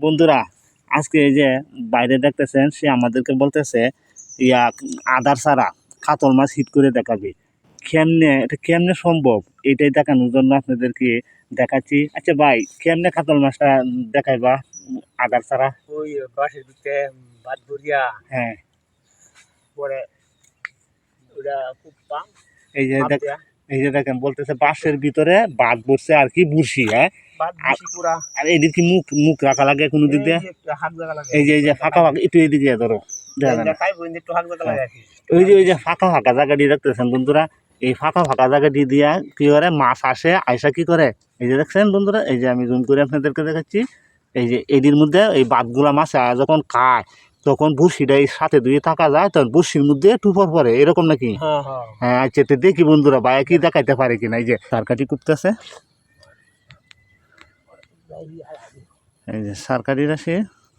বন্ধুরা আজকে এই যে বাইরে দেখতেছেন সে আমাদেরকে বলতেছে ইয়া আদার ছাড়া কাতল মাছ হিট করে দেখাবে। কেমনে এটা কেমনে সম্ভব? এটাই দেখানোর জন্য আপনাদেরকে দেখাচ্ছি। আচ্ছা ভাই কেমনে কাতল মাছটা দেখাইবা আদার ছাড়া ওই বাসের ভিতরে ভাত ভরিয়া। হ্যাঁ। পরে ওটা খুব পাম এই যে দেখ এই যে দেখেন বলতেছে বাঁশের ভিতরে বাঘ বসছে আর কি বুড়ছি হ্যাঁ? আর এদিক কি মুখ মুখ রাখা লাগে কোনো দিক দিয়ে? এই যে জায়গা এই যে ফাঁকা ফাঁকা একটু এদিকে ধরো। জায়গা। ওই যে ওই যে ফাঁকা ফাঁকা জায়গাটি দেখতেছেন বন্ধুরা? এই ফাঁকা ফাঁকা জায়গাটি দিয়া কি করে? মাছ আসে আয়সা কি করে? এই যে দেখছেন বন্ধুরা? এই যে আমি জুম করে আপনাদেরকে দেখাচ্ছি। এই যে এটির মধ্যে এই বাদগুলা মাছ যখন খায় তখন বড়শিটা এই সাথে দুয়ে থাকা যায় তখন বড়শির মধ্যে টুপর পরে। এরকম নাকি? হ্যাঁ হ্যাঁ। হ্যাঁ আচ্ছা তো দেখি বন্ধুরা ভাই কি দেখাইতে পারে কিনা? এই যে সারকাটি কুপতেছে এই যে সারকারিরা সে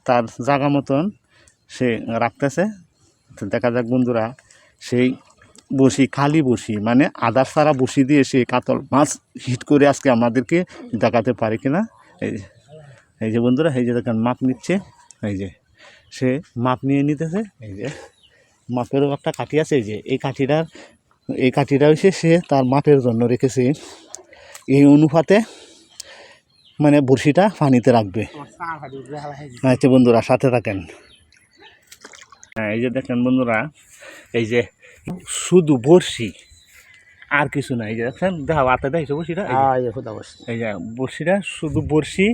তার জায়গা মতন সে রাখতেছে। দেখা যাক বন্ধুরা, সেই বসি, খালি বসি মানে আদার সারা বসি দিয়ে সে কাতল মাছ হিট করে আজকে আমাদেরকে দেখাতে পারে কিনা? এই যে এই যে বন্ধুরা, এই যে দেখেন মাপ নিচ্ছে। এই যে, সে মাপ নিয়ে নিতেছে। এই যে, মাপেরও একটা কাঠি আছে। এই যে, এই কাঠিটার, এই কাঠিটা হচ্ছে সে তার মাপের জন্য রেখেছে। এই অনুপাতে মানে বড়শিটা পানিতে রাখবে। আচ্ছা বন্ধুরা সাথে থাকেন। হ্যাঁ এই যে দেখেন বন্ধুরা এই যে শুধু বড়শি আর কিছু নাই এই যে দেখেন দেখা হাতে দেখছ বড়শিটা এই যে- হ্যাঁ বস এই যে বড়শিটা শুধু বড়শি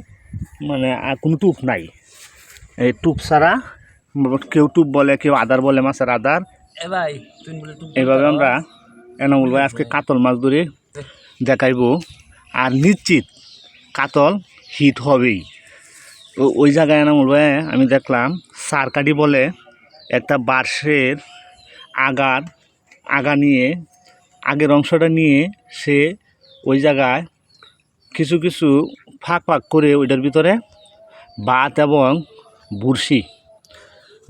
মানে আর কোনো টুপ নাই। এই টুপ ছাড়া কেউ টুপ বলে কেউ আদার বলে মাছের আদার। এ ভাই তুমি বলে তুমি এইভাবে আমরা এনামুল ভাই আজকে কাতল মাছ ধরে দেখাইবো। আর নিশ্চিত কাতল হিট হবেই। তো ওই জায়গায় এনামুল ভাই আমি দেখলাম সারকাটি বলে একটা বাঁশের আগার, আগা নিয়ে, আগের অংশটা নিয়ে সে ওই জায়গায় কিছু কিছু ফাঁক ফাঁক করে ওইটার ভিতরে বাত এবং বুরশি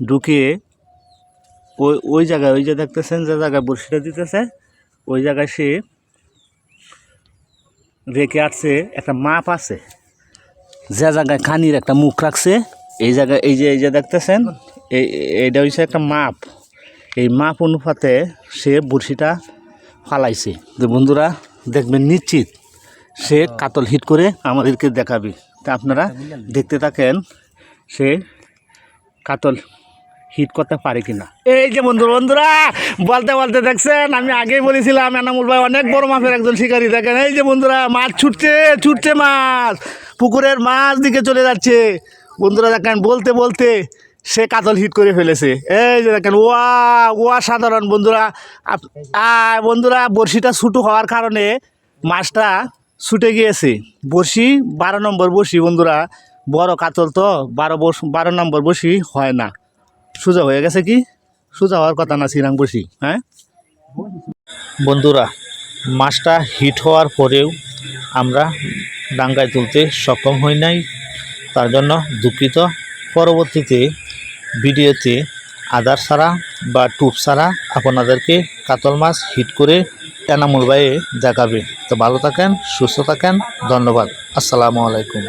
ঢুকিয়ে ওই ওই জায়গায়, ওই যে দেখতেছেন যে জায়গায় বড়শিটা দিতেছে, ওই জায়গায় সে রেখে আসছে একটা মাপ আছে। যে জায়গায় খানির একটা মুখ রাখছে এই জায়গায় এই যে এই যে দেখতেছেন এই এইটা হচ্ছে একটা মাপ। এই মাপ অনুপাতে সে বড়শিটা ফালাইছে। তো বন্ধুরা দেখবেন নিশ্চিত সে কাতল হিট করে আমাদেরকে দেখাবে। তা আপনারা দেখতে থাকেন সে কাতল হিট করতে পারে কিনা। এই যে বন্ধু, বন্ধুরা, বলতে বলতে দেখছেন, আমি আগেই বলেছিলাম, এনামুল ভাই অনেক বড় মাপের একজন শিকারী। দেখেন, এই যে বন্ধুরা, মাছ ছুটছে ছুটছে মাছ, পুকুরের মাছ দিকে চলে যাচ্ছে। বন্ধুরা, দেখেন, বলতে বলতে সে কাতল হিট করে ফেলেছে। এই যে দেখেন ওয়া ওয়া সাধারণ বন্ধুরা বন্ধুরা, বড়শিটা ছুটু হওয়ার কারণে মাছটা ছুটে গিয়েছে। বড়শি, বারো নম্বর বড়শি, বন্ধুরা, বড় কাতল তো বারো বস, বারো নম্বর বসি হয় না। সোজা হয়ে গেছে কি? সোজা হওয়ার কথা না সিরাং বসি হ্যাঁ? বন্ধুরা, মাছটা হিট হওয়ার পরেও আমরা ডাঙ্গায় তুলতে সক্ষম হই নাই। তার জন্য দুঃখিত। পরবর্তীতে ভিডিওতে আদার ছাড়া বা টুপ ছাড়া আপনাদেরকে কাতল মাছ হিট করে এনামুল বাইয়ে দেখাবে। তো ভালো থাকেন, সুস্থ থাকেন, ধন্যবাদ। আসসালামু আলাইকুম।